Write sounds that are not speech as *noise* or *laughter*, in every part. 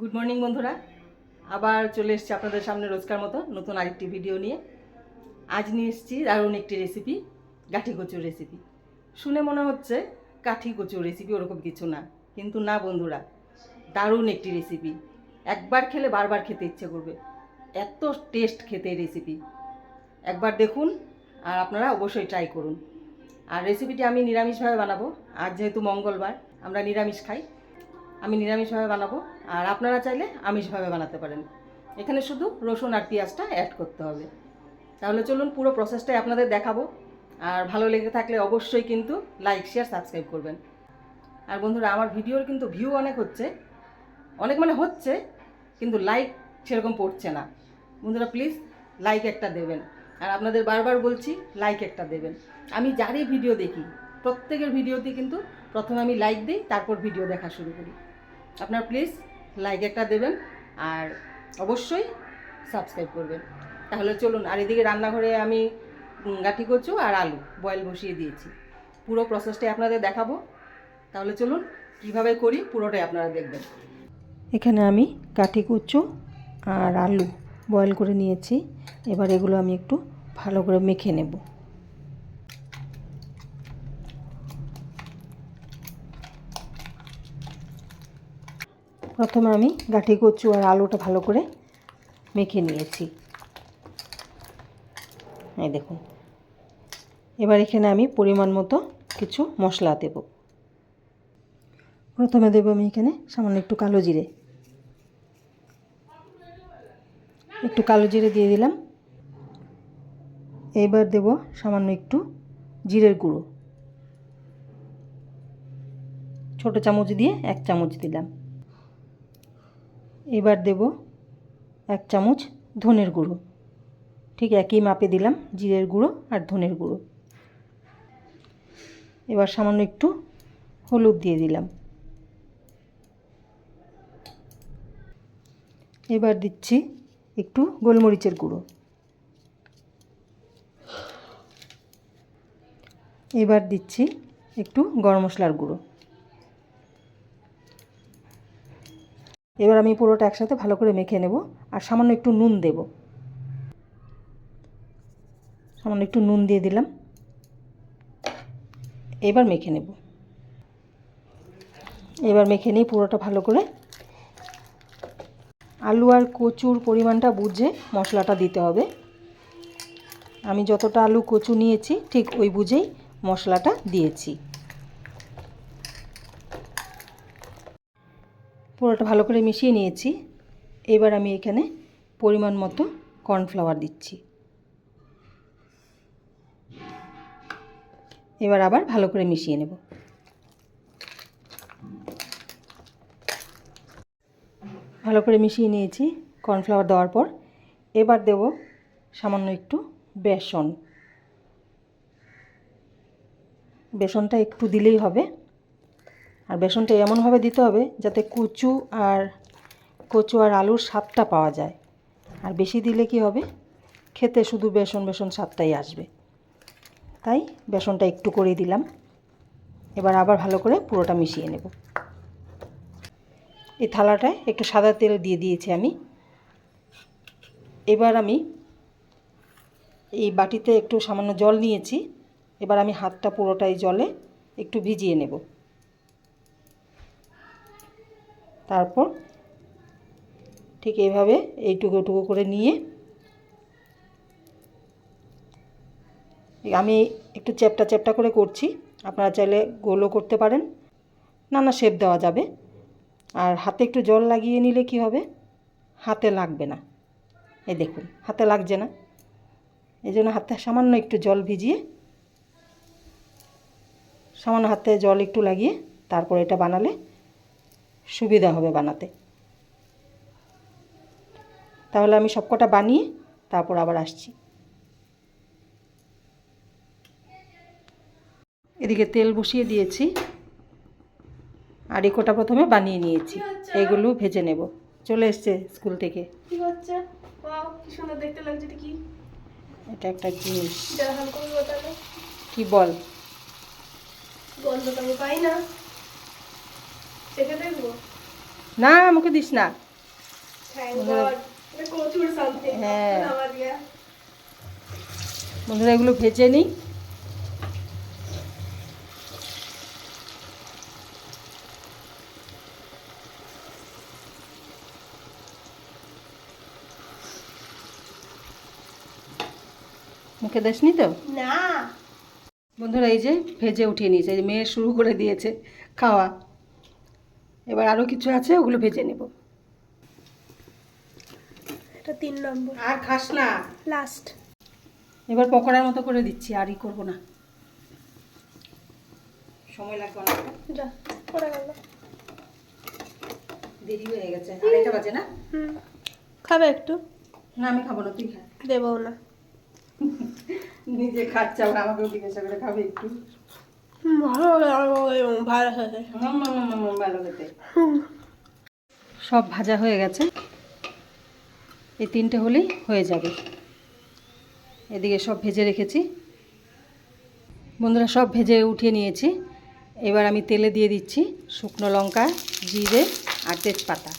Good morning বন্ধুরা। আবার চলে এসেছি আপনাদের সামনে রোজকার মতো নতুন আরেকটি ভিডিও নিয়ে। আজ নিয়ে এসছি দারুণ একটি রেসিপি গাঠি কচুর রেসিপি শুনে মনে হচ্ছে কাঠি কচুর রেসিপি ওরকম কিছু না, কিন্তু না বন্ধুরা, দারুণ একটি রেসিপি একবার খেলে বারবার খেতে ইচ্ছে করবে। এত টেস্ট খেতে রেসিপি একবার দেখুন আর আপনারা অবশ্যই ট্রাই করুন। আর রেসিপিটি আমি নিরামিষভাবে বানাবো। আজ যেহেতু মঙ্গলবার, আমরা নিরামিষ খাই। আমি নিরামিষভাবে বানাবো। আর আপনারা চাইলে আমিষভাবে বানাতে পারেন। এখানে শুধু রসুন আর পেঁয়াজটা অ্যাড করতে হবে। তাহলে চলুন পুরো প্রসেসটাই আপনাদের দেখাবো। আর ভালো লেগে থাকলে অবশ্যই কিন্তু লাইক শেয়ার সাবস্ক্রাইব করবেন। আর বন্ধুরা, আমার ভিডিওর কিন্তু ভিউ অনেক হচ্ছে। অনেক মানে হচ্ছে, কিন্তু লাইক সেরকম পড়ছে না। বন্ধুরা প্লিজ লাইক একটা দেবেন। আর আপনাদের বারবার বলছি লাইক একটা দেবেন। আমি যারই ভিডিও দেখি, প্রত্যেকের ভিডিওতে কিন্তু প্রথমে আমি লাইক দিই, তারপর ভিডিও দেখা শুরু করি। আপনার প্লিজ লাইক একটা দেবেন আর অবশ্যই সাবস্ক্রাইব করবেন। তাহলে চলুন, আর এদিকে রান্নাঘরে আমি গাঠি কচু আর আলু বয়েল বসিয়ে দিয়েছি। পুরো প্রসেসটাই আপনাদের দেখাবো। তাহলে চলুন, কীভাবে করি পুরোটাই আপনারা দেখবেন। এখানে আমি কাঠি কুচু আর আলু বয়েল করে নিয়েছি। এবার এগুলো আমি একটু ভালো করে মেখে নেব। প্রথমে আমি গাঠি কচু আর আলুটা ভালো করে মেখে নিয়েছি। এই দেখুন। এবার এখানে আমি পরিমাণ মতো কিছু মশলা দেব। প্রথমে দেব আমি এখানে সামান্য একটু কালো জিরে। একটু কালো জিরে দিয়ে দিলাম। এবার দেব সামান্য একটু জিরের গুঁড়ো। ছোট চামচ দিয়ে এক চামচ দিলাম। এবার দেব এক চামচ ধনের গুঁড়ো। ঠিক একই মাপে দিলাম জিরের গুঁড়ো আর ধনের গুঁড়ো। এবার সামান্য একটু হলুদ দিয়ে দিলাম। এবার দিচ্ছি একটু গোলমরিচের গুঁড়ো। এবার দিচ্ছি একটু গরম মশলার গুঁড়ো। এবার আমি পুরোটা একসাথে ভালো করে মেখে নেব আর সামান্য একটু নুন দেব। সামান্য একটু নুন দিয়ে দিলাম। এবার মেখে নেব। এবার মেখে নিই পুরোটা ভালো করে আলু আর কচুর পরিমাণটা বুঝে মশলাটা দিতে হবে। আমি যতটা আলু কচু নিয়েছি ঠিক ওই বুঝেই মশলাটা দিয়েছি। পুরোটা ভালো করে মিশিয়ে নিয়েছি। এবার আমি এখানে পরিমাণ মতো কর্নফ্লাওয়ার দিচ্ছি। এবার আবার ভালো করে মিশিয়ে নেব। ভালো করে মিশিয়ে নিয়েছি কর্নফ্লাওয়ার দেওয়ার পর। এবার দেব সামান্য একটু বেসন। বেসনটা একটু দিলেই হবে। আর বেসনটা এমনভাবে দিতে হবে যাতে কচু আর কচু আর আলুর স্বাদটা পাওয়া যায়। আর বেশি দিলে কি হবে? খেতে শুধু বেসন বেসন স্বাদটাই আসবে। তাই বেসনটা একটু করে দিলাম। এবার আবার ভালো করে পুরোটা মিশিয়ে নেব। এই থালাটায় একটু সাদা তেল দিয়ে দিয়েছি আমি। এবার আমি এই বাটিতে একটু সামান্য জল নিয়েছি। এবার আমি হাতটা পুরোটাই জলে একটু ভিজিয়ে নেব। তারপর ঠিক এইভাবে এইটুকু টুকু করে নিয়ে আমি একটু চ্যাপটা চ্যাপটা করে করছি। আপনারা চাইলে গোলও করতে পারেন। নানা শেপ দেওয়া যাবে। আর হাতে একটু জল লাগিয়ে নিলে কি হবে? হাতে লাগবে না। এই দেখুন, হাতে লাগছে না। এই জন্য হাতে সামান্য একটু জল ভিজিয়ে সামান্য হাতে জল একটু লাগিয়ে তারপর এটা বানালে সুবিধা হবে বানাতে। তাহলে আমি সবকটা বানিয়ে তারপর আবার আসছি। এদিকে তেল বসিয়ে দিয়েছি। আর এই কটা প্রথমে বানিয়ে নিয়েছি। এগুলো ভেজে নেব। চলে এসছে স্কুল থেকে। কি হচ্ছে? ওয়াও কি সুন্দর দেখতে লাগছে এটা কি? এটা একটা জিনিস। কি বল? গন্ধ তো পাই না। না আমাকে দিস না। হ্যাঁ। বন্ধুরা এগুলো ভেজে নিই। মুখে দেশনি তো? না। বন্ধুরা এই যে ভেজে উঠিয়ে নিয়েছে মেয়ে শুরু করে দিয়েছে খাওয়া। এবার আরও কিছু আছে ওগুলো ভেজে নেব। এটা তিন নম্বর। আর খাস না। লাস্ট এবার পকোড়ার মতো করে দিচ্ছি আর ই করব না। সময় লাগবে অনেকটা। যা পড়ে গেল। দেরি হয়ে গেছে। আড়াইটা বাজে না? হুম। খাবে একটু? না আমি খাব না তুই খা। দেবও না। নিজে খাচ্ছে আবার আমাকেও জিজ্ঞাসা করে খাবে একটু। *laughs* সব ভাজা হয়ে গেছে। এই তিনটে হলেই হয়ে যাবে। এদিকে সব ভেজে রেখেছি। বন্ধুরা, সব ভেজে উঠিয়ে নিয়েছি। এবার আমি তেলে দিয়ে দিচ্ছি শুকনো লঙ্কা, জিরে আর তেজপাতা।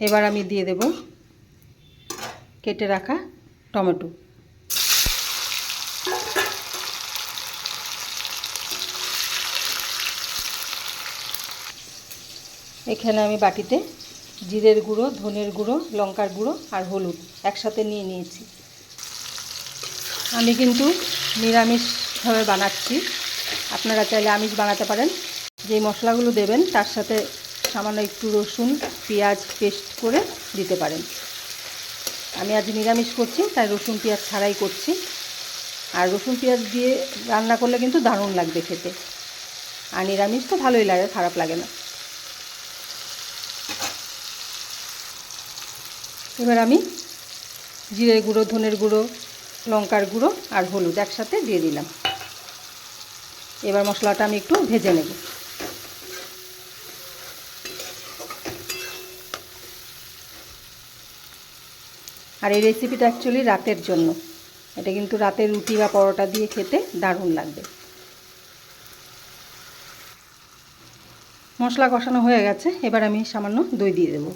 এবার আমি দিয়ে দেব কেটে রাখা টমেটো। এখানে আমি বাটিতে জিরের গুঁড়ো, ধনের গুঁড়ো, লঙ্কার গুঁড়ো আর হলুদ একসাথে নিয়ে নিয়েছি। আমি কিন্তু নিরামিষভাবে বানাচ্ছি। আপনারা চাইলে আমিষ বানাতে পারেন। যেই মশলাগুলো দেবেন, তার সাথে সামান্য একটু রসুন, পেঁয়াজ পেস্ট করে দিতে পারেন। আমি আজ নিরামিষ করছি, তাই রসুন পেঁয়াজ ছাড়াই করছি। আর রসুন পেঁয়াজ দিয়ে রান্না করলে কিন্তু দারুণ লাগবে খেতে। আর নিরামিষ তো ভালোই লাগে, খারাপ লাগে না। এবার আমি জিরে গুঁড়ো, ধনের গুঁড়ো, লঙ্কার গুঁড়ো আর হলুদ একসাথে দিয়ে দিলাম। এবার মশলাটা আমি একটু ভেজে নেব। আর এই রেসিপিটা অ্যাকচুয়ালি রাতের জন্য। এটা কিন্তু রাতের রুটি বা পরোটা দিয়ে খেতে দারুণ লাগবে। মশলা কষানো হয়ে গেছে, এবার আমি সামান্য দই দিয়ে দেবো।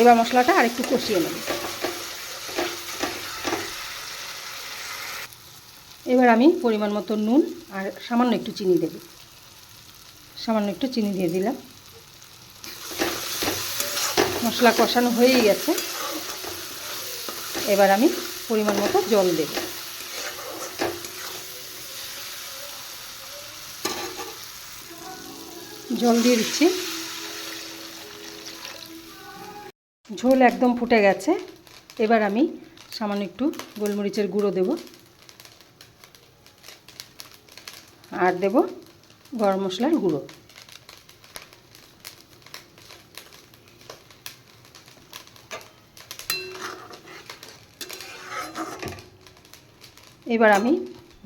এবার মশলাটা আরেকটু কষিয়ে নেব। এবার আমি পরিমাণ মতো নুন আর সামান্য একটু চিনি দেব। সামান্য একটু চিনি দিয়ে দিলাম। মশলা কষানো হয়েই গেছে। এবার আমি পরিমাণ মতো জল দেব। জল দিয়ে দিচ্ছি। ঝোল একদম ফুটে গেছে। এবার আমি সামান্য একটু গোলমরিচের গুঁড়ো দেব। আর দেব গরম মশলার গুঁড়ো। এবার আমি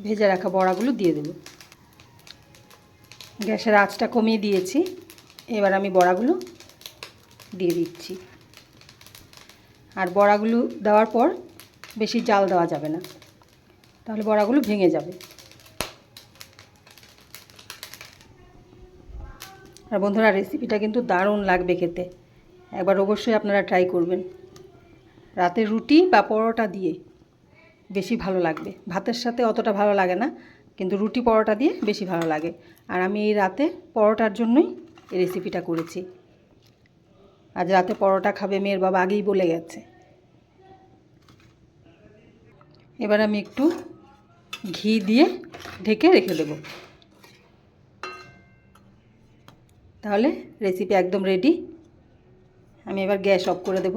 ভেজে রাখা বড়াগুলো দিয়ে দেব। গ্যাসের আঁচটা কমিয়ে দিয়েছি। এবার আমি বড়াগুলো দিয়ে দিচ্ছি। আর বড়াগুলো দেওয়ার পর বেশি জাল দেওয়া যাবে না। তাহলে বড়াগুলো ভেঙে যাবে। আর বন্ধুরা রেসিপিটা কিন্তু দারুণ লাগবে খেতে। একবার অবশ্যই আপনারা ট্রাই করবেন। রাতে রুটি বা পরোটা দিয়ে বেশি ভালো লাগবে। ভাতের সাথে অতটা ভালো লাগে না, কিন্তু রুটি, পরোটা দিয়ে বেশি ভালো লাগে। আর আমি এই রাতে পরোটার জন্যই এই রেসিপিটা করেছি। আজ রাতে পরোটা খাবে মেয়ের বাবা, আগেই বলে গেছে। এবার আমি একটু ঘি দিয়ে ঢেকে রেখে দেব। তাহলে রেসিপি একদম রেডি আমি এবার গ্যাস অফ করে দেব।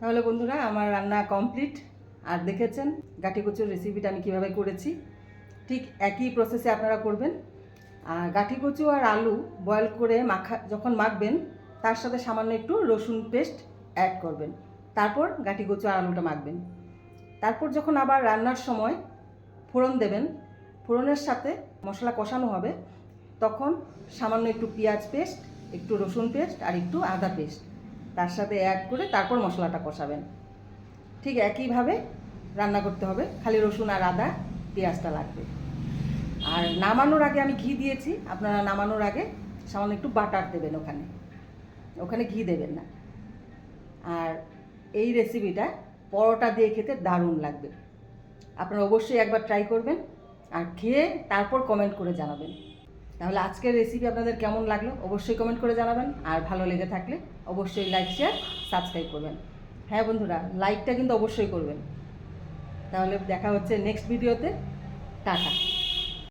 তাহলে বন্ধুরা, আমার রান্না কমপ্লিট আর দেখেছেন গাঠি কচুর রেসিপিটা আমি কীভাবে করেছি? ঠিক একই প্রসেসে আপনারা করবেন। আর গাঠি কচু আর আলু বয়েল করে মাখা, যখন মাখবেন, তার সাথে সামান্য একটু রসুন পেস্ট অ্যাড করবেন। তারপর গাঠি কচু আর আলুটা মাখবেন। তারপর যখন আবার রান্নার সময় ফোড়ন দেবেন, ফোড়নের সাথে মশলা কষানো হবে, তখন সামান্য একটু পেঁয়াজ পেস্ট একটু রসুন পেস্ট আর একটু আদা পেস্ট তার সাথে অ্যাড করে তারপর মশলাটা কষাবেন। ঠিক একইভাবে রান্না করতে হবে। খালি রসুন আর আদা, পেঁয়াজটা লাগবে। আর নামানোর আগে আমি ঘি দিয়েছি। আপনারা নামানোর আগে সামান্য একটু বাটার দেবেন ওখানে। ওখানে ঘি দেবেন না। আর এই রেসিপিটা পরোটা দিয়ে খেতে দারুণ লাগবে। আপনারা অবশ্যই একবার ট্রাই করবেন আর খেয়ে তারপর কমেন্ট করে জানাবেন। তাহলে আজকের রেসিপি আপনাদের কেমন লাগল? অবশ্যই কমেন্ট করে জানাবেন। আর ভালো লেগে থাকলে অবশ্যই লাইক শেয়ার সাবস্ক্রাইব করবেন। হ্যাঁ বন্ধুরা লাইকটা কিন্তু অবশ্যই করবেন। তাহলে দেখা হচ্ছে নেক্সট ভিডিওতে টাটা।